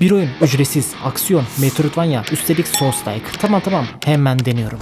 Bir oyun ücretsiz, aksiyon, Metroidvania, üstelik Souls-like. Tamam tamam hemen deniyorum.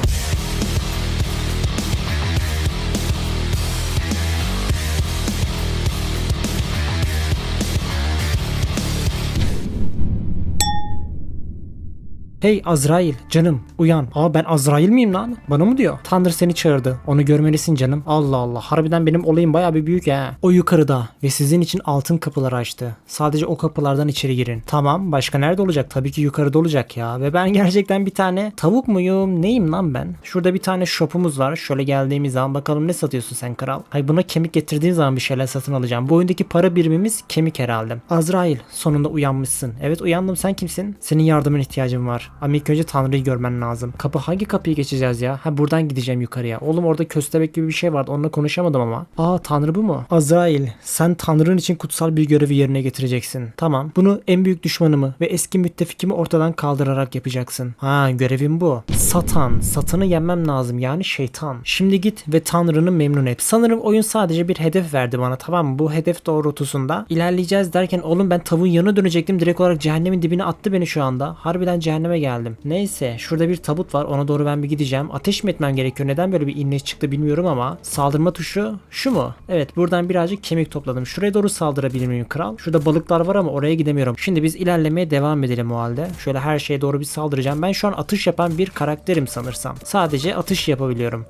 Hey Azrail canım uyan. Aa ben Azrail miyim lan? Bana mı diyor? Tanrı seni çağırdı. Onu görmelisin canım. Allah Allah. Harbiden benim olayım baya bir büyük ha. O yukarıda ve sizin için altın kapıları açtı. Sadece o kapılardan içeri girin. Tamam başka nerede olacak? Tabii ki yukarıda olacak ya. Ve ben gerçekten bir tane tavuk muyum? Neyim lan ben? Şurada bir tane shopumuz var. Şöyle geldiğimiz zaman bakalım ne satıyorsun sen kral? Hay buna kemik getirdiğin zaman bir şeyler satın alacağım. Bu oyundaki para birimimiz kemik herhalde. Azrail sonunda uyanmışsın. Evet uyandım sen kimsin? Senin yardımın ihtiyacım var. Ama ilk önce Tanrı'yı görmen lazım. Kapı hangi kapıyı geçeceğiz ya? Ha buradan gideceğim yukarıya. Oğlum orada köstebek gibi bir şey vardı. Onunla konuşamadım ama. Aa Tanrı bu mu? Azrail sen Tanrı'nın için kutsal bir görevi yerine getireceksin. Tamam. Bunu en büyük düşmanımı ve eski müttefikimi ortadan kaldırarak yapacaksın. Ha görevim bu. Satan. Satanı yenmem lazım. Yani şeytan. Şimdi git ve Tanrı'nı memnun et. Sanırım oyun sadece bir hedef verdi bana tamam mı? Bu hedef doğrultusunda ilerleyeceğiz derken oğlum ben tavuğun yanına dönecektim. Direkt olarak cehennemin dibine attı beni şu anda. Harbiden cehenneme geldim. Neyse şurada bir tabut var. Ona doğru ben bir gideceğim. Ateş mi etmem gerekiyor? Neden böyle bir inleş çıktı bilmiyorum ama. Saldırma tuşu şu mu? Evet buradan birazcık kemik topladım. Şuraya doğru saldırabilir miyim kral? Şurada balıklar var ama oraya gidemiyorum. Şimdi biz ilerlemeye devam edelim o halde. Şöyle her şeye doğru bir saldıracağım. Ben şu an atış yapan bir karakterim sanırsam. Sadece atış yapabiliyorum.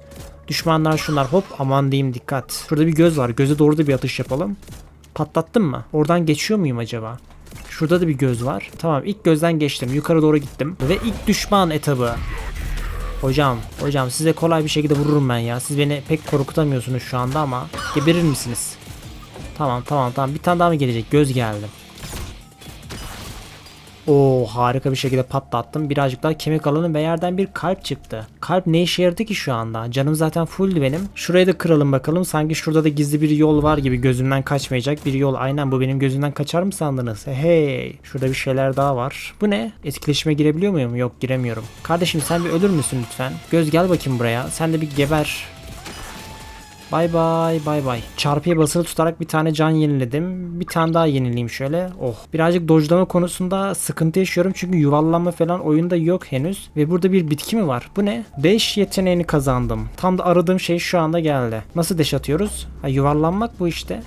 Düşmanlar şunlar hop aman diyeyim dikkat. Şurada bir göz var. Göze doğru da bir atış yapalım. Patlattım mı? Oradan geçiyor muyum acaba? Şurada da bir göz var. Tamam ilk gözden geçtim. Yukarı doğru gittim. Ve ilk düşman etabı. Hocam, hocam size kolay bir şekilde vururum ben ya. Siz beni pek korkutamıyorsunuz şu anda ama geberir misiniz? Tamam tamam tamam. Bir tane daha mı gelecek? Göz geldi. Oo harika bir şekilde patlattım. Birazcık daha kemik alalım ve yerden bir kalp çıktı. Kalp ne işe yaradı ki şu anda? Canım zaten fulldü benim. Şurayı da kıralım bakalım. Sanki şurada da gizli bir yol var gibi gözümden kaçmayacak bir yol. Aynen bu benim gözümden kaçar mı sandınız? Hey şurada bir şeyler daha var. Bu ne? Etkileşime girebiliyor muyum? Yok giremiyorum. Kardeşim sen bir ölür müsün lütfen? Göz gel bakayım buraya. Sen de bir geber. Bay bay bay bay. Çarpıya basılı tutarak bir tane can yeniledim. Bir tane daha yenileyim şöyle. Oh. Birazcık dojlama konusunda sıkıntı yaşıyorum çünkü yuvarlanma falan oyunda yok henüz. Ve burada bir bitki mi var? Bu ne? 5 yeteneğini kazandım. Tam da aradığım şey şu anda geldi. Nasıl deş atıyoruz? Ha, yuvarlanmak bu işte.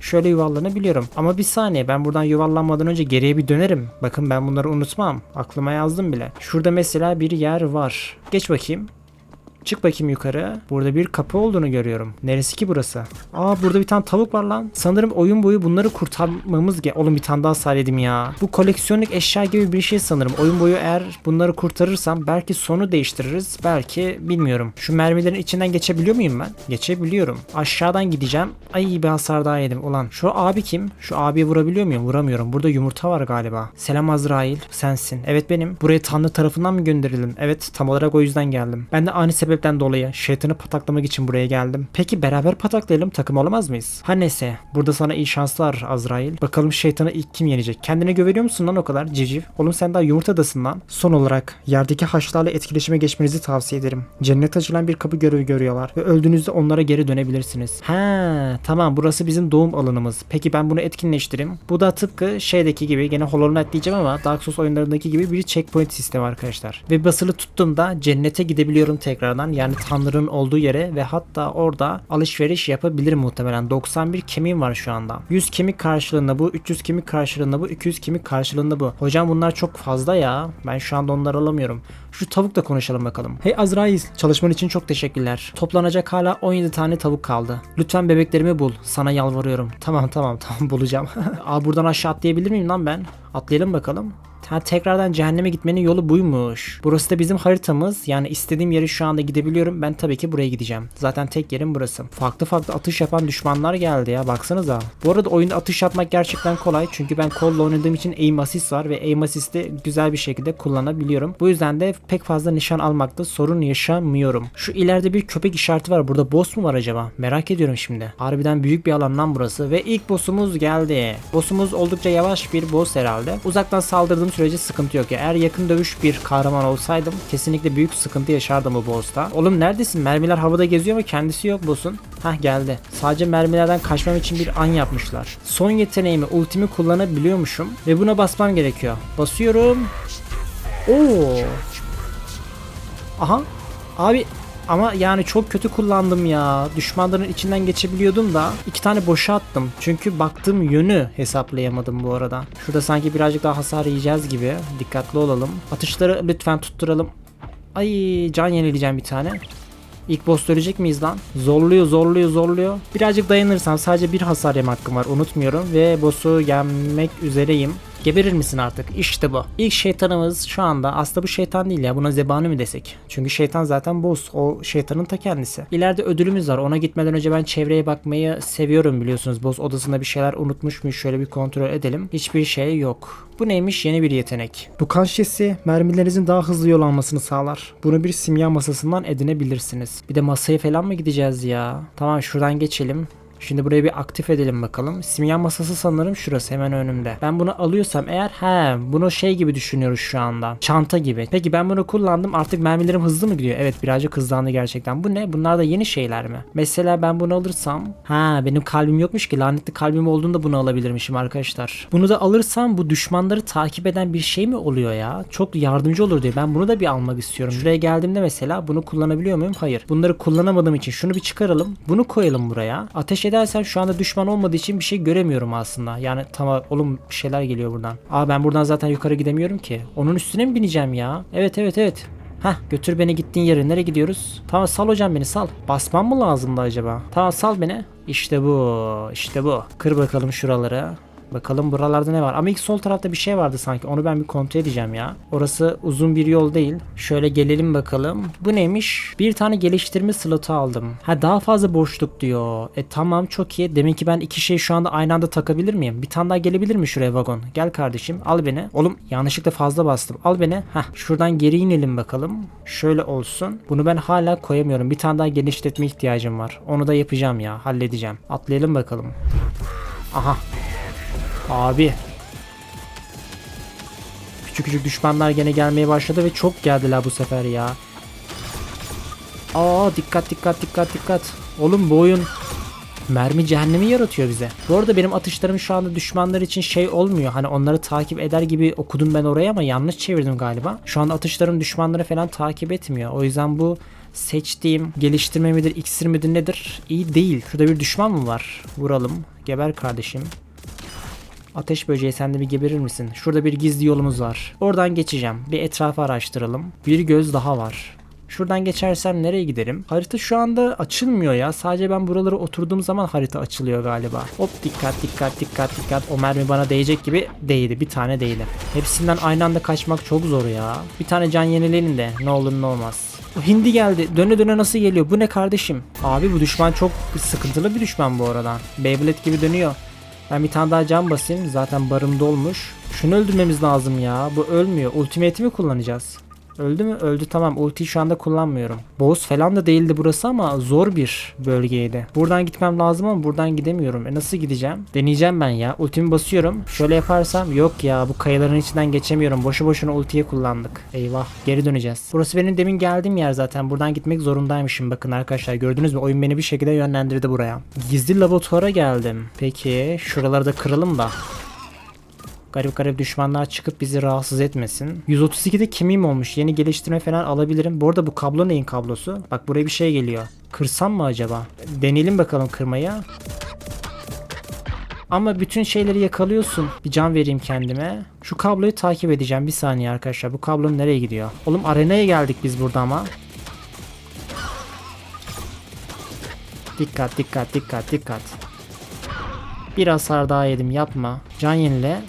Şöyle yuvarlanabiliyorum. Ama bir saniye ben buradan yuvarlanmadan önce geriye bir dönerim. Bakın ben bunları unutmam. Aklıma yazdım bile. Şurada mesela bir yer var. Geç bakayım. Çık bakayım yukarı. Burada bir kapı olduğunu görüyorum. Neresi ki burası? Aa burada bir tane tavuk var lan. Sanırım oyun boyu bunları kurtarmamız ge... Oğlum bir tane daha saydım ya. Bu koleksiyonluk eşya gibi bir şey sanırım. Oyun boyu eğer bunları kurtarırsam belki sonu değiştiririz. Belki bilmiyorum. Şu mermilerin içinden geçebiliyor muyum ben? Geçebiliyorum. Aşağıdan gideceğim. Ay bir hasar daha yedim. Ulan şu abi kim? Şu abiye vurabiliyor muyum? Vuramıyorum. Burada yumurta var galiba. Selam Azrail. Sensin. Evet benim. Buraya Tanrı tarafından mı gönderildim? Evet tam olarak o yüzden geldim. Ben de ani sebep sebepten dolayı şeytanı pataklamak için buraya geldim. Peki beraber pataklayalım takım olamaz mıyız? Her neyse burada sana iyi şanslar Azrail. Bakalım şeytanı ilk kim yenecek? Kendine güveniyor musun lan o kadar civciv? Oğlum sen daha yumurtadasın lan. Son olarak yerdeki haşlarla etkileşime geçmenizi tavsiye ederim. Cennet açılan bir kapı görevi görüyorlar ve öldüğünüzde onlara geri dönebilirsiniz. Ha tamam burası bizim doğum alanımız. Peki ben bunu etkinleştireyim. Bu da tıpkı şeydeki gibi gene Hollow Knight diyeceğim ama Dark Souls oyunlarındaki gibi bir checkpoint sistemi arkadaşlar. Ve basılı tuttuğumda cennete gidebiliyorum tekrardan yani Tanrı'nın olduğu yere ve hatta orada alışveriş yapabilirim muhtemelen. 91 kemiğim var şu anda. 100 kemik karşılığında bu, 300 kemik karşılığında bu, 200 kemik karşılığında bu. Hocam bunlar çok fazla ya. Ben şu anda onları alamıyorum. Şu tavukla konuşalım bakalım. Hey Azrail, çalışman için çok teşekkürler. Toplanacak hala 17 tane tavuk kaldı. Lütfen bebeklerimi bul. Sana yalvarıyorum. Tamam tamam tamam bulacağım. Aa buradan aşağı atlayabilir miyim lan ben? Atlayalım bakalım. Ha, tekrardan cehenneme gitmenin yolu buymuş. Burası da bizim haritamız. Yani istediğim yere şu anda gidebiliyorum. Ben tabii ki buraya gideceğim. Zaten tek yerim burası. Farklı farklı atış yapan düşmanlar geldi ya. Baksanıza. Bu arada oyunda atış yapmak gerçekten kolay. Çünkü ben kolla oynadığım için aim assist var ve aim assist'i güzel bir şekilde kullanabiliyorum. Bu yüzden de pek fazla nişan almakta sorun yaşamıyorum. Şu ileride bir köpek işareti var. Burada boss mu var acaba? Merak ediyorum şimdi. Harbiden büyük bir alandan burası ve ilk boss'umuz geldi. Boss'umuz oldukça yavaş bir boss herhalde. Uzaktan saldırdığım sürece sıkıntı yok ya. Eğer yakın dövüş bir kahraman olsaydım kesinlikle büyük sıkıntı yaşardım bu boss'ta. Oğlum neredesin? Mermiler havada geziyor ama kendisi yok boss'un. Hah geldi. Sadece mermilerden kaçmam için bir an yapmışlar. Son yeteneğimi ultimi kullanabiliyormuşum ve buna basmam gerekiyor. Basıyorum. Oo. Aha. Abi ama yani çok kötü kullandım ya. Düşmanların içinden geçebiliyordum da iki tane boşa attım. Çünkü baktığım yönü hesaplayamadım bu arada. Şurada sanki birazcık daha hasar yiyeceğiz gibi. Dikkatli olalım. Atışları lütfen tutturalım. Ay can yenileyeceğim bir tane. İlk boss ölecek miyiz lan? Zorluyor zorluyor zorluyor. Birazcık dayanırsam sadece bir hasar yem hakkım var unutmuyorum. Ve boss'u yenmek üzereyim. Geberir misin artık? İşte bu. İlk şeytanımız şu anda aslında bu şeytan değil ya buna zebani mi desek? Çünkü şeytan zaten boss. O şeytanın ta kendisi. İleride ödülümüz var. Ona gitmeden önce ben çevreye bakmayı seviyorum biliyorsunuz. Boss odasında bir şeyler unutmuş mu? Şöyle bir kontrol edelim. Hiçbir şey yok. Bu neymiş? Yeni bir yetenek. Bu kan şişesi mermilerinizin daha hızlı yol almasını sağlar. Bunu bir simya masasından edinebilirsiniz. Bir de masaya falan mı gideceğiz ya? Tamam şuradan geçelim. Şimdi burayı bir aktif edelim bakalım. Simya masası sanırım şurası hemen önümde. Ben bunu alıyorsam eğer he bunu şey gibi düşünüyoruz şu anda. Çanta gibi. Peki ben bunu kullandım artık mermilerim hızlı mı gidiyor? Evet birazcık hızlandı gerçekten. Bu ne? Bunlar da yeni şeyler mi? Mesela ben bunu alırsam ha benim kalbim yokmuş ki lanetli kalbim olduğunda bunu alabilirmişim arkadaşlar. Bunu da alırsam bu düşmanları takip eden bir şey mi oluyor ya? Çok yardımcı olur diye. Ben bunu da bir almak istiyorum. Şuraya geldiğimde mesela bunu kullanabiliyor muyum? Hayır. Bunları kullanamadığım için şunu bir çıkaralım. Bunu koyalım buraya. Ateş edersem şu anda düşman olmadığı için bir şey göremiyorum aslında. Yani tamam oğlum bir şeyler geliyor buradan. Aa ben buradan zaten yukarı gidemiyorum ki. Onun üstüne mi bineceğim ya? Evet evet evet. Hah götür beni gittiğin yere. Nereye gidiyoruz? Tamam sal hocam beni sal. Basmam mı lazımdı acaba? Tamam sal beni. İşte bu. işte bu. Kır bakalım şuraları. Bakalım buralarda ne var. Ama ilk sol tarafta bir şey vardı sanki. Onu ben bir kontrol edeceğim ya. Orası uzun bir yol değil. Şöyle gelelim bakalım. Bu neymiş? Bir tane geliştirme slotu aldım. Ha daha fazla boşluk diyor. E tamam çok iyi. Demek ki ben iki şeyi şu anda aynı anda takabilir miyim? Bir tane daha gelebilir mi şuraya vagon? Gel kardeşim al beni. Oğlum yanlışlıkla fazla bastım. Al beni. Hah şuradan geri inelim bakalım. Şöyle olsun. Bunu ben hala koyamıyorum. Bir tane daha genişletme ihtiyacım var. Onu da yapacağım ya. Halledeceğim. Atlayalım bakalım. Aha Abi. Küçük küçük düşmanlar gene gelmeye başladı ve çok geldiler bu sefer ya. Aa dikkat dikkat dikkat dikkat. Oğlum bu oyun mermi cehennemi yaratıyor bize. Bu arada benim atışlarım şu anda düşmanlar için şey olmuyor. Hani onları takip eder gibi okudum ben oraya ama yanlış çevirdim galiba. Şu anda atışlarım düşmanları falan takip etmiyor. O yüzden bu seçtiğim geliştirme midir, iksir midir nedir iyi değil. Şurada bir düşman mı var? Vuralım. Geber kardeşim. Ateş böceği sen de bir geberir misin? Şurada bir gizli yolumuz var. Oradan geçeceğim. Bir etrafı araştıralım. Bir göz daha var. Şuradan geçersem nereye giderim? Harita şu anda açılmıyor ya. Sadece ben buralara oturduğum zaman harita açılıyor galiba. Hop dikkat dikkat dikkat dikkat. O mermi bana değecek gibi değdi. Bir tane değdi. Hepsinden aynı anda kaçmak çok zor ya. Bir tane can yenileyin de ne olur ne olmaz. O hindi geldi. Döne döne nasıl geliyor? Bu ne kardeşim? Abi bu düşman çok sıkıntılı bir düşman bu arada. Beyblade gibi dönüyor. Ben bir tane daha can basayım. Zaten barım dolmuş. Şunu öldürmemiz lazım ya. Bu ölmüyor. Ultimate'i mi kullanacağız? Öldü mü? Öldü tamam. Ultiyi şu anda kullanmıyorum. Boss falan da değildi burası ama zor bir bölgeydi. Buradan gitmem lazım ama buradan gidemiyorum. E nasıl gideceğim? Deneyeceğim ben ya. Ultimi basıyorum. Şöyle yaparsam yok ya bu kayaların içinden geçemiyorum. Boşu boşuna ultiyi kullandık. Eyvah. Geri döneceğiz. Burası benim demin geldiğim yer zaten. Buradan gitmek zorundaymışım. Bakın arkadaşlar gördünüz mü? Oyun beni bir şekilde yönlendirdi buraya. Gizli laboratuvara geldim. Peki şuraları da kıralım da. Garip garip düşmanlar çıkıp bizi rahatsız etmesin. 132'de kimim olmuş. Yeni geliştirme falan alabilirim. Bu arada bu kablo neyin kablosu? Bak buraya bir şey geliyor. Kırsam mı acaba? Deneyelim bakalım kırmayı. Ama bütün şeyleri yakalıyorsun. Bir can vereyim kendime. Şu kabloyu takip edeceğim. Bir saniye arkadaşlar. Bu kablonun nereye gidiyor? Oğlum arenaya geldik biz burada ama. Dikkat dikkat dikkat dikkat. Bir hasar daha yedim yapma. Can yenile.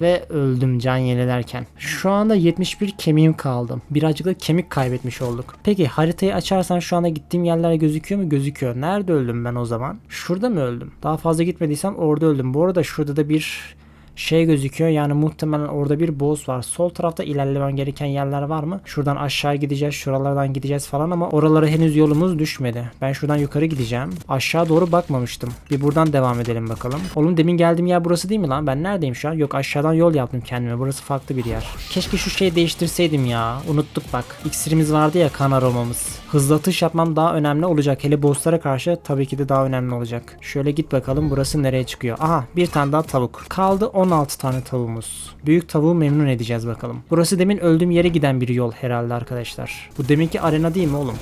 Ve öldüm can yenilerken. Şu anda 71 kemiğim kaldı. Birazcık da kemik kaybetmiş olduk. Peki haritayı açarsan şu anda gittiğim yerler gözüküyor mu? Gözüküyor. Nerede öldüm ben o zaman? Şurada mı öldüm? Daha fazla gitmediysem orada öldüm. Bu arada şurada da bir şey gözüküyor. Yani muhtemelen orada bir boss var. Sol tarafta ilerlemen gereken yerler var mı? Şuradan aşağı gideceğiz. Şuralardan gideceğiz falan ama oralara henüz yolumuz düşmedi. Ben şuradan yukarı gideceğim. Aşağı doğru bakmamıştım. Bir buradan devam edelim bakalım. Oğlum demin geldiğim yer burası değil mi lan? Ben neredeyim şu an? Yok aşağıdan yol yaptım kendime. Burası farklı bir yer. Keşke şu şeyi değiştirseydim ya. Unuttuk bak. İksirimiz vardı ya kan aromamız. Hızlı atış yapmam daha önemli olacak. Hele bosslara karşı tabii ki de daha önemli olacak. Şöyle git bakalım burası nereye çıkıyor. Aha bir tane daha tavuk. Kaldı 16 tane tavuğumuz. Büyük tavuğu memnun edeceğiz bakalım. Burası demin öldüğüm yere giden bir yol herhalde arkadaşlar. Bu deminki arena değil mi oğlum?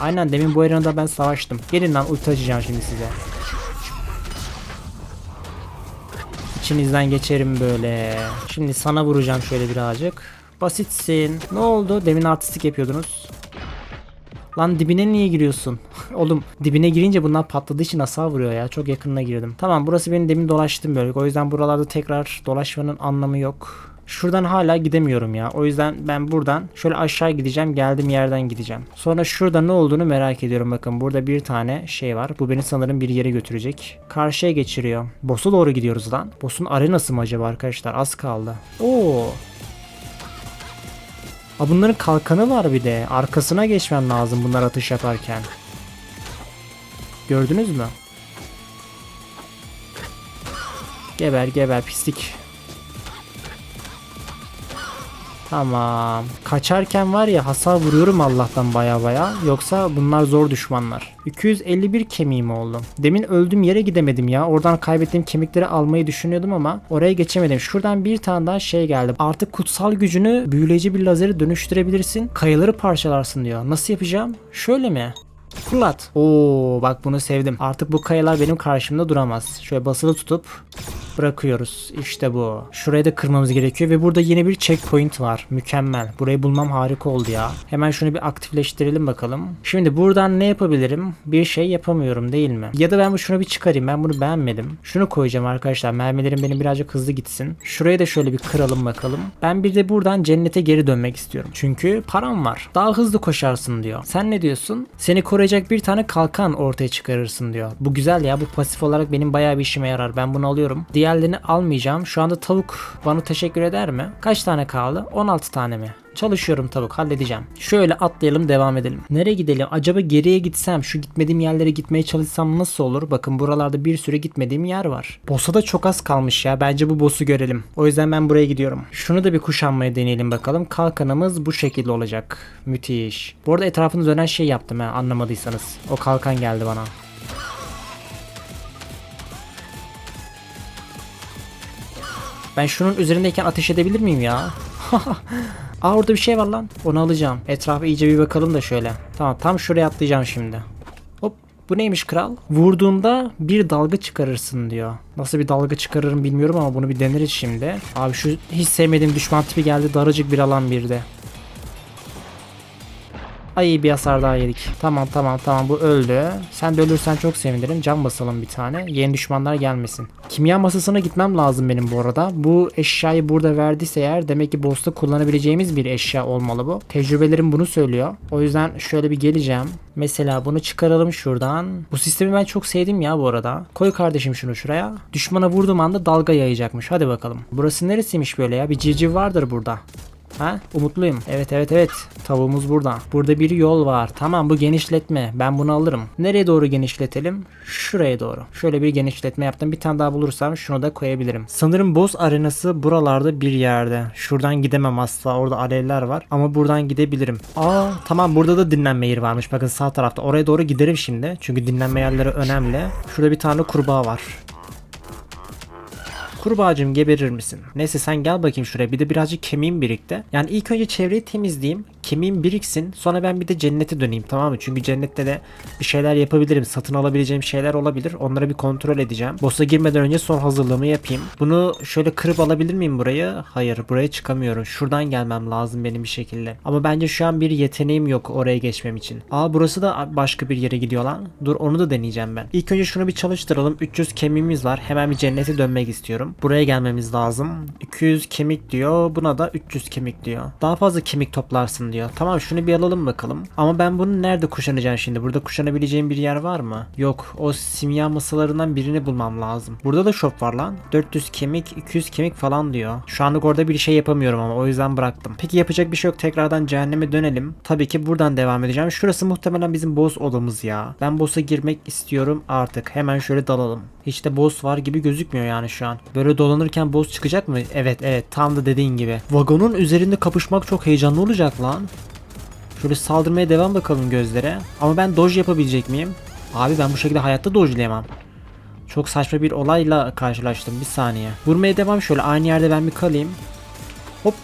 Aynen demin bu arenada ben savaştım. Gelin lan ulti açacağım şimdi size. İçinizden geçerim böyle. Şimdi sana vuracağım şöyle birazcık. Basitsin. Ne oldu? Demin artistik yapıyordunuz. Lan dibine niye giriyorsun? Oğlum dibine girince bunlar patladığı için hasar vuruyor ya. Çok yakınına girdim. Tamam burası benim demin dolaştığım bölge. O yüzden buralarda tekrar dolaşmanın anlamı yok. Şuradan hala gidemiyorum ya. O yüzden ben buradan şöyle aşağı gideceğim. Geldiğim yerden gideceğim. Sonra şurada ne olduğunu merak ediyorum. Bakın burada bir tane şey var. Bu beni sanırım bir yere götürecek. Karşıya geçiriyor. Boss'a doğru gidiyoruz lan. Boss'un arenası mı acaba arkadaşlar? Az kaldı. Oo. Aa, bunların kalkanı var bir de. Arkasına geçmem lazım bunlar atış yaparken. Gördünüz mü? Geber geber pislik. Tamam. Kaçarken var ya hasar vuruyorum Allah'tan baya baya. Yoksa bunlar zor düşmanlar. 251 kemiğim oldu. Demin öldüğüm yere gidemedim ya. Oradan kaybettiğim kemikleri almayı düşünüyordum ama oraya geçemedim. Şuradan bir tane daha şey geldi. Artık kutsal gücünü büyüleyici bir lazere dönüştürebilirsin. Kayaları parçalarsın diyor. Nasıl yapacağım? Şöyle mi? Fırlat. Oo bak bunu sevdim. Artık bu kayalar benim karşımda duramaz. Şöyle basılı tutup bırakıyoruz. İşte bu. Şurayı da kırmamız gerekiyor ve burada yeni bir checkpoint var. Mükemmel. Burayı bulmam harika oldu ya. Hemen şunu bir aktifleştirelim bakalım. Şimdi buradan ne yapabilirim? Bir şey yapamıyorum değil mi? Ya da ben bu şunu bir çıkarayım. Ben bunu beğenmedim. Şunu koyacağım arkadaşlar. Mermilerim benim birazcık hızlı gitsin. Şurayı da şöyle bir kıralım bakalım. Ben bir de buradan cennete geri dönmek istiyorum. Çünkü param var. Daha hızlı koşarsın diyor. Sen ne diyorsun? Seni koruyacak bir tane kalkan ortaya çıkarırsın diyor. Bu güzel ya. Bu pasif olarak benim bayağı bir işime yarar. Ben bunu alıyorum. Diğerlerini almayacağım. Şu anda tavuk bana teşekkür eder mi? Kaç tane kaldı? 16 tane mi? Çalışıyorum tavuk halledeceğim. Şöyle atlayalım devam edelim. Nereye gidelim? Acaba geriye gitsem şu gitmediğim yerlere gitmeye çalışsam nasıl olur? Bakın buralarda bir sürü gitmediğim yer var. Boss'a da çok az kalmış ya. Bence bu boss'u görelim. O yüzden ben buraya gidiyorum. Şunu da bir kuşanmaya deneyelim bakalım. Kalkanımız bu şekilde olacak. Müthiş. Bu arada etrafını dönen şey yaptım ha anlamadıysanız. O kalkan geldi bana. Ben şunun üzerindeyken ateş edebilir miyim ya? Aa orada bir şey var lan. Onu alacağım. Etrafa iyice bir bakalım da şöyle. Tamam tam şuraya atlayacağım şimdi. Hop bu neymiş kral? Vurduğunda bir dalga çıkarırsın diyor. Nasıl bir dalga çıkarırım bilmiyorum ama bunu bir deneriz şimdi. Abi şu hiç sevmediğim düşman tipi geldi. Daracık bir alan bir de. Ay bir hasar daha yedik. Tamam tamam tamam bu öldü. Sen de ölürsen çok sevinirim. Can basalım bir tane. Yeni düşmanlar gelmesin. Kimya masasına gitmem lazım benim bu arada. Bu eşyayı burada verdiyse eğer demek ki boss'ta kullanabileceğimiz bir eşya olmalı bu. Tecrübelerim bunu söylüyor. O yüzden şöyle bir geleceğim. Mesela bunu çıkaralım şuradan. Bu sistemi ben çok sevdim ya bu arada. Koy kardeşim şunu şuraya. Düşmana vurduğum anda dalga yayacakmış. Hadi bakalım. Burası neresiymiş böyle ya? Bir civciv vardır burada. Ha? Umutluyum. Evet evet evet. Tavuğumuz burada. Burada bir yol var. Tamam bu genişletme. Ben bunu alırım. Nereye doğru genişletelim? Şuraya doğru. Şöyle bir genişletme yaptım. Bir tane daha bulursam şunu da koyabilirim. Sanırım boss arenası buralarda bir yerde. Şuradan gidemem asla. Orada alevler var. Ama buradan gidebilirim. Aa tamam burada da dinlenme yeri varmış. Bakın sağ tarafta. Oraya doğru giderim şimdi. Çünkü dinlenme yerleri önemli. Şurada bir tane kurbağa var. Kurbağacım geberir misin? Neyse sen gel bakayım şuraya bir de birazcık kemiğim birikti. Yani ilk önce çevreyi temizleyeyim. Kemiğim biriksin. Sonra ben bir de cennete döneyim tamam mı? Çünkü cennette de bir şeyler yapabilirim. Satın alabileceğim şeyler olabilir. Onları bir kontrol edeceğim. Boss'a girmeden önce son hazırlığımı yapayım. Bunu şöyle kırıp alabilir miyim burayı? Hayır buraya çıkamıyorum. Şuradan gelmem lazım benim bir şekilde. Ama bence şu an bir yeteneğim yok oraya geçmem için. Aa burası da başka bir yere gidiyor lan. Dur onu da deneyeceğim ben. İlk önce şunu bir çalıştıralım. 300 kemiğimiz var. Hemen bir cennete dönmek istiyorum. Buraya gelmemiz lazım. 200 kemik diyor. Buna da 300 kemik diyor. Daha fazla kemik toplarsın diyor. Diyor. Tamam şunu bir alalım bakalım. Ama ben bunu nerede kuşanacağım şimdi? Burada kuşanabileceğim bir yer var mı? Yok. O simya masalarından birini bulmam lazım. Burada da shop var lan. 400 kemik, 200 kemik falan diyor. Şu anlık orada bir şey yapamıyorum ama o yüzden bıraktım. Peki yapacak bir şey yok. Tekrardan cehenneme dönelim. Tabii ki buradan devam edeceğim. Şurası muhtemelen bizim boss odamız ya. Ben boss'a girmek istiyorum artık. Hemen şöyle dalalım. Hiç de boss var gibi gözükmüyor yani şu an. Böyle dolanırken boss çıkacak mı? Evet evet tam da dediğin gibi. Vagonun üzerinde kapışmak çok heyecanlı olacak lan. Şöyle saldırmaya devam bakalım gözlere. Ama ben dodge yapabilecek miyim? Abi ben bu şekilde hayatta dodge'layamam. Çok saçma bir olayla karşılaştım. Bir saniye. Vurmaya devam şöyle. Aynı yerde ben bir kalayım. Hop.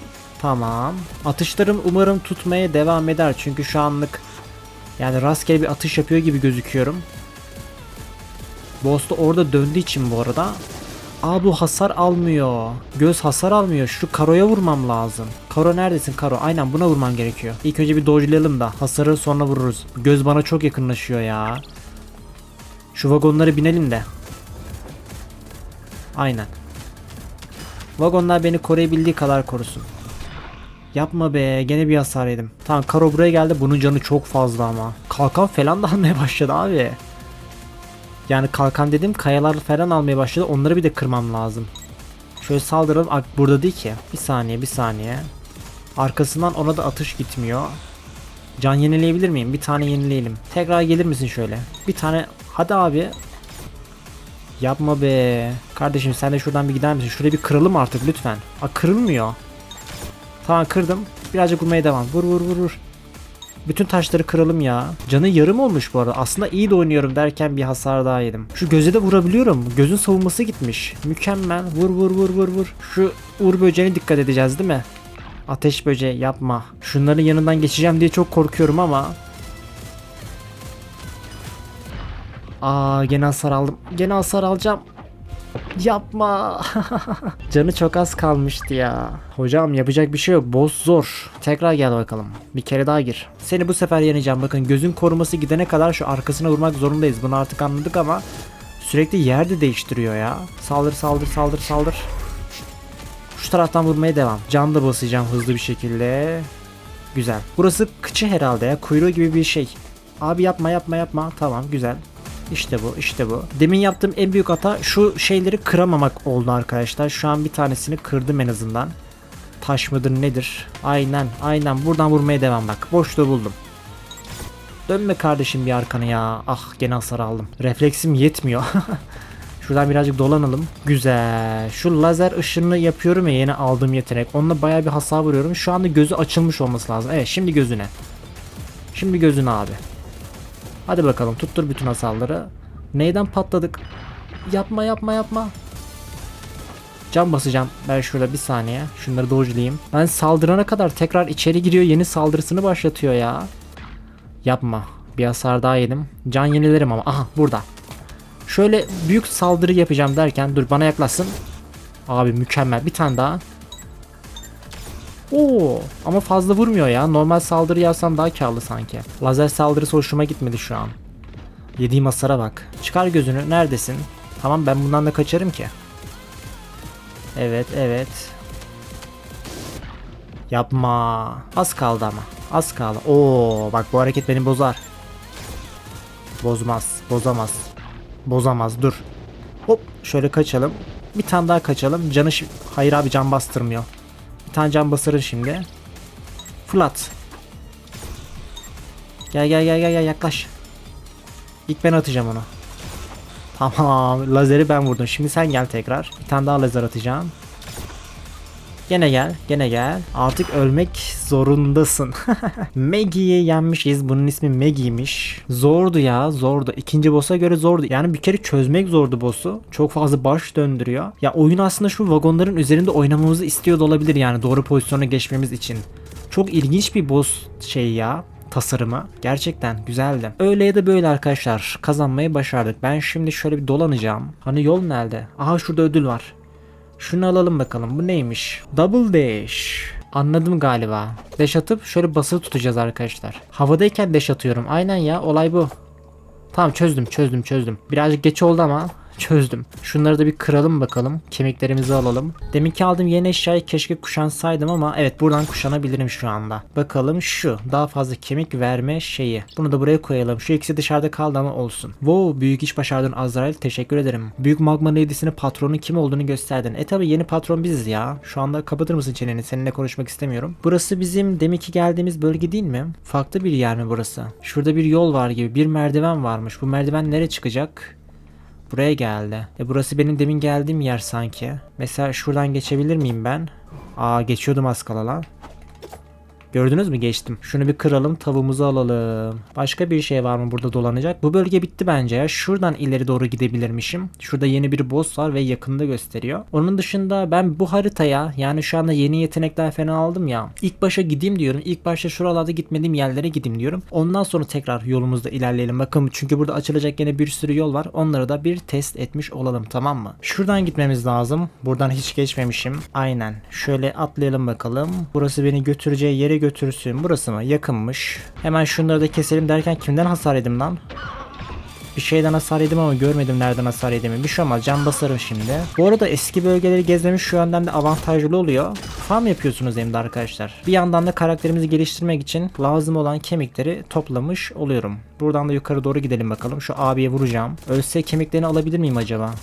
Tamam. Atışlarım umarım tutmaya devam eder. Çünkü şu anlık yani rastgele bir atış yapıyor gibi gözüküyorum. Boss da orada döndüğü için bu arada. Aa bu hasar almıyor. Göz hasar almıyor. Şu Karo'ya vurmam lazım. Karo neredesin Karo? Aynen buna vurman gerekiyor. İlk önce bir dodge'layalım da hasarı sonra vururuz. Göz bana çok yakınlaşıyor ya. Şu vagonlara binelim de. Aynen. Vagonlar beni koruyabildiği kadar korusun. Yapma be gene bir hasar yedim. Tamam Karo buraya geldi bunun canı çok fazla ama. Kalkan falan da almaya başladı abi. Yani kalkan dedim kayalar falan almaya başladı onları bir de kırmam lazım. Şöyle saldıralım. Burada değil ki. Bir saniye bir saniye. Arkasından ona da atış gitmiyor. Can yenileyebilir miyim? Bir tane yenileyelim. Tekrar gelir misin şöyle? Bir tane. Hadi abi. Yapma be. Kardeşim sen de şuradan bir gider misin? Şurayı bir kıralım artık lütfen. Aa kırılmıyor. Tamam kırdım. Birazcık vurmaya devam. Vur vur vur vur. Bütün taşları kıralım ya. Canı yarım olmuş bu arada. Aslında iyi de oynuyorum derken bir hasar daha yedim. Şu göze de vurabiliyorum. Gözün savunması gitmiş. Mükemmel. Vur vur vur vur vur. Şu uğur böceğine dikkat edeceğiz değil mi? Ateş böceği yapma. Şunların yanından geçeceğim diye çok korkuyorum ama. Aa gene hasar aldım. Gene hasar alacağım. Yapma. Canı çok az kalmıştı ya. Hocam yapacak bir şey yok. Boss zor. Tekrar gel bakalım. Bir kere daha gir. Seni bu sefer yeneceğim. Bakın gözün koruması gidene kadar şu arkasına vurmak zorundayız. Bunu artık anladık ama sürekli yerde değiştiriyor ya. Saldır saldır saldır saldır. Şu taraftan vurmaya devam. Can da basacağım hızlı bir şekilde. Güzel. Burası kıçı herhalde ya. Kuyruğu gibi bir şey. Abi yapma yapma yapma. Tamam güzel. İşte bu, işte bu. Demin yaptığım en büyük hata şu şeyleri kıramamak oldu arkadaşlar. Şu an bir tanesini kırdım en azından. Taş mıdır nedir? Aynen, aynen. Buradan vurmaya devam bak. Boşluğu buldum. Dönme kardeşim bir arkanı ya. Ah gene hasar aldım. Refleksim yetmiyor. Şuradan birazcık dolanalım. Güzel. Şu lazer ışını yapıyorum ya yeni aldığım yetenek. Onunla bayağı bir hasar vuruyorum. Şu anda gözü açılmış olması lazım. Evet şimdi gözüne. Şimdi gözüne abi. Hadi bakalım tuttur bütün hasarları. Neyden patladık? Yapma yapma yapma. Cam basacağım ben şurada bir saniye. Şunları dodge'layayım. Ben saldırana kadar tekrar içeri giriyor yeni saldırısını başlatıyor ya. Yapma. Bir hasar daha yedim. Can yenilerim ama. Aha burada. Şöyle büyük saldırı yapacağım derken dur bana yaklaşsın. Abi mükemmel. Bir tane daha. Oo, ama fazla vurmuyor ya. Normal saldırı yapsam daha karlı sanki. Lazer saldırısı hoşuma gitmedi şu an. Yediğim hasara bak. Çıkar gözünü. Neredesin? Tamam ben bundan da kaçarım ki. Evet evet. Yapma. Az kaldı ama. Az kaldı. Oo bak bu hareket beni bozar. Bozmaz. Bozamaz. Bozamaz. Dur. Hop şöyle kaçalım. Bir tane daha kaçalım. Canı Hayır abi can bastırmıyor. Bir tane can basarır şimdi. Fırlat. Gel gel gel gel yaklaş. İlk ben atacağım onu. Tamam lazeri ben vurdum. Şimdi sen gel tekrar. Bir tane daha lazer atacağım. Gene gel, gene gel. Artık ölmek zorundasın. Maggie'yi yenmişiz. Bunun ismi Maggie'ymiş. Zordu ya, zordu. İkinci boss'a göre zordu. Yani bir kere çözmek zordu boss'u. Çok fazla baş döndürüyor. Ya oyun aslında şu vagonların üzerinde oynamamızı istiyor da olabilir yani doğru pozisyona geçmemiz için. Çok ilginç bir boss şey ya tasarımı. Gerçekten güzeldi. Öyle ya da böyle arkadaşlar kazanmayı başardık. Ben şimdi şöyle bir dolanacağım. Hani yol nerede? Aha şurada ödül var. Şunu alalım bakalım. Bu neymiş? Double dash. Anladım galiba. Dash atıp şöyle basılı tutacağız arkadaşlar. Havadayken dash atıyorum. Aynen ya olay bu. Tamam çözdüm çözdüm çözdüm. Birazcık geç oldu ama Çözdüm. Şunları da bir kıralım bakalım. Kemiklerimizi alalım. Deminki aldığım yeni eşyayı keşke kuşansaydım ama evet buradan kuşanabilirim şu anda. Bakalım şu. Daha fazla kemik verme şeyi. Bunu da buraya koyalım. Şu ikisi dışarıda kaldı ama olsun. Wow büyük iş başardın Azrail. Teşekkür ederim. Büyük magma lady'sinin patronu kim olduğunu gösterdin. E tabi yeni patron biziz ya. Şu anda kapatır mısın çeneni? Seninle konuşmak istemiyorum. Burası bizim deminki geldiğimiz bölge değil mi? Farklı bir yer mi burası? Şurada bir yol var gibi. Bir merdiven varmış. Bu merdiven nereye çıkacak? Buraya geldi. E burası benim demin geldiğim yer sanki. Mesela şuradan geçebilir miyim ben? Aa geçiyordum az kala lan. Gördünüz mü geçtim. Şunu bir kıralım tavuğumuzu alalım. Başka bir şey var mı burada dolanacak? Bu bölge bitti bence ya. Şuradan ileri doğru gidebilirmişim. Şurada yeni bir boss var ve yakında gösteriyor. Onun dışında ben bu haritaya yani şu anda yeni yetenekler falan aldım ya. İlk başa gideyim diyorum. İlk başta şuralarda gitmediğim yerlere gideyim diyorum. Ondan sonra tekrar yolumuzda ilerleyelim. Bakın çünkü burada açılacak yine bir sürü yol var. Onları da bir test etmiş olalım tamam mı? Şuradan gitmemiz lazım. Buradan hiç geçmemişim. Aynen. Şöyle atlayalım bakalım. Burası beni götüreceği yere götürsün. Burası mı? Yakınmış. Hemen şunları da keselim derken kimden hasar yedim lan? Bir şeyden hasar yedim ama görmedim nereden hasar yediğimi. Bir şey olmaz can basarım şimdi. Bu arada eski bölgeleri gezmemiz şu yönden de avantajlı oluyor. Farm yapıyorsunuz hem de arkadaşlar. Bir yandan da karakterimizi geliştirmek için lazım olan kemikleri toplamış oluyorum. Buradan da yukarı doğru gidelim bakalım. Şu abiye vuracağım. Ölse kemiklerini alabilir miyim acaba?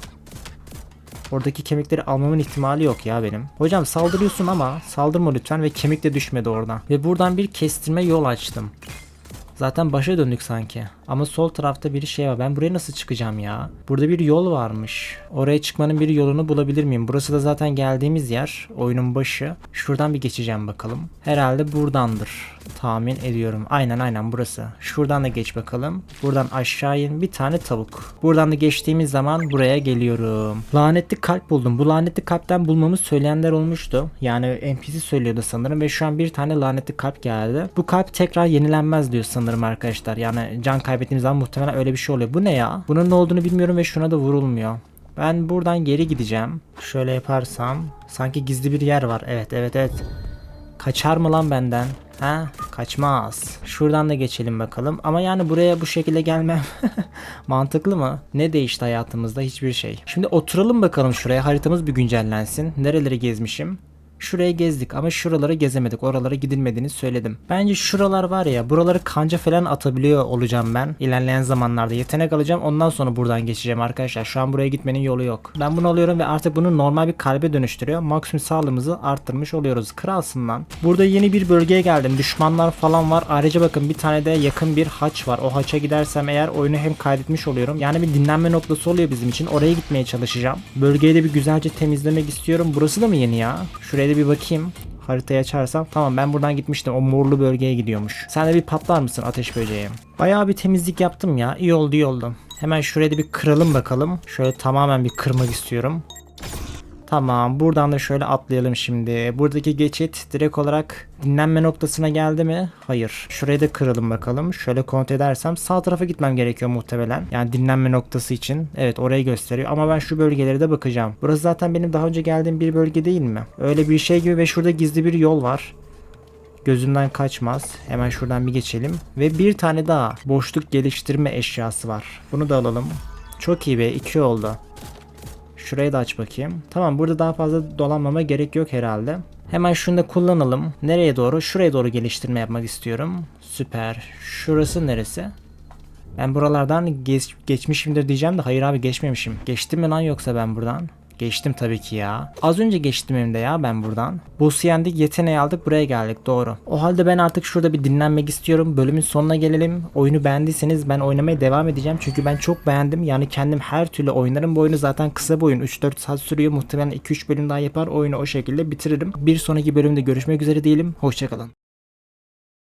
Oradaki kemikleri almamın ihtimali yok ya benim. Hocam saldırıyorsun ama saldırma lütfen ve kemik de düşmedi oradan. Ve buradan bir kestirme yol açtım. Zaten başa döndük sanki. Ama sol tarafta bir şey var. Ben buraya nasıl çıkacağım ya? Burada bir yol varmış. Oraya çıkmanın bir yolunu bulabilir miyim? Burası da zaten geldiğimiz yer. Oyunun başı. Şuradan bir geçeceğim bakalım. Herhalde buradandır. Tahmin ediyorum. Aynen aynen burası. Şuradan da geç bakalım. Buradan aşağı in. Bir tane tavuk. Buradan da geçtiğimiz zaman buraya geliyorum. Lanetli kalp buldum. Bu lanetli kalpten bulmamı söyleyenler olmuştu. Yani NPC söylüyordu sanırım ve şu an bir tane lanetli kalp geldi. Bu kalp tekrar yenilenmez diyor sanırım arkadaşlar. Yani can kaybettiğimiz zaman muhtemelen öyle bir şey oluyor. Bu ne ya? Bunun ne olduğunu bilmiyorum ve şuna da vurulmuyor. Ben buradan geri gideceğim. Şöyle yaparsam sanki gizli bir yer var. Evet evet evet. Kaçar mı lan benden? Ha? Kaçmaz. Şuradan da geçelim bakalım. Ama yani buraya bu şekilde gelmem mantıklı mı? Ne değişti hayatımızda? Hiçbir şey. Şimdi oturalım bakalım şuraya. Haritamız bir güncellensin. Nereleri gezmişim? Şuraya gezdik ama şuraları gezemedik. Oralara gidilmediğini söyledim. Bence şuralar var ya buraları kanca falan atabiliyor olacağım ben. İlerleyen zamanlarda yetenek alacağım. Ondan sonra buradan geçeceğim arkadaşlar. Şu an buraya gitmenin yolu yok. Ben bunu alıyorum ve artık bunu normal bir kalbe dönüştürüyor. Maksimum sağlığımızı arttırmış oluyoruz. Kralsın lan. Burada yeni bir bölgeye geldim. Düşmanlar falan var. Ayrıca bakın bir tane de yakın bir haç var. O haça gidersem eğer oyunu hem kaydetmiş oluyorum. Yani bir dinlenme noktası oluyor bizim için. Oraya gitmeye çalışacağım. Bölgeyi de bir güzelce temizlemek istiyorum. Burası da mı yeni ya? Şuraya da bir bakayım. Haritayı açarsam tamam ben buradan gitmiştim o morlu bölgeye gidiyormuş. Sen de bir patlar mısın ateş böceği? Bayağı bir temizlik yaptım ya iyi oldu iyi oldu. Hemen şuraya da bir kıralım bakalım. Şöyle tamamen bir kırmak istiyorum. Tamam buradan da şöyle atlayalım şimdi. Buradaki geçit direkt olarak dinlenme noktasına geldi mi? Hayır. Şurayı da kıralım bakalım. Şöyle kontrol edersem sağ tarafa gitmem gerekiyor muhtemelen. Yani dinlenme noktası için. Evet orayı gösteriyor ama ben şu bölgelere de bakacağım. Burası zaten benim daha önce geldiğim bir bölge değil mi? Öyle bir şey gibi ve şurada gizli bir yol var. Gözümden kaçmaz. Hemen şuradan bir geçelim. Ve bir tane daha boşluk geliştirme eşyası var. Bunu da alalım. Çok iyi be. iki oldu. Şurayı da aç bakayım. Tamam burada daha fazla dolanmama gerek yok herhalde. Hemen şunu da kullanalım. Nereye doğru? Şuraya doğru geliştirme yapmak istiyorum. Süper. Şurası neresi? Ben buralardan geç, geçmişimdir diyeceğim de hayır abi geçmemişim. Geçtim mi lan yoksa ben buradan? Geçtim tabii ki ya. Az önce geçtim hem de ya ben buradan. Boss'u yendik yeteneği aldık buraya geldik doğru. O halde ben artık şurada bir dinlenmek istiyorum. Bölümün sonuna gelelim. Oyunu beğendiyseniz ben oynamaya devam edeceğim. Çünkü ben çok beğendim. Yani kendim her türlü oynarım. Bu oyunu zaten kısa bir oyun. 3-4 saat sürüyor. Muhtemelen 2-3 bölüm daha yapar. Oyunu o şekilde bitiririm. Bir sonraki bölümde görüşmek üzere diyelim. Hoşçakalın.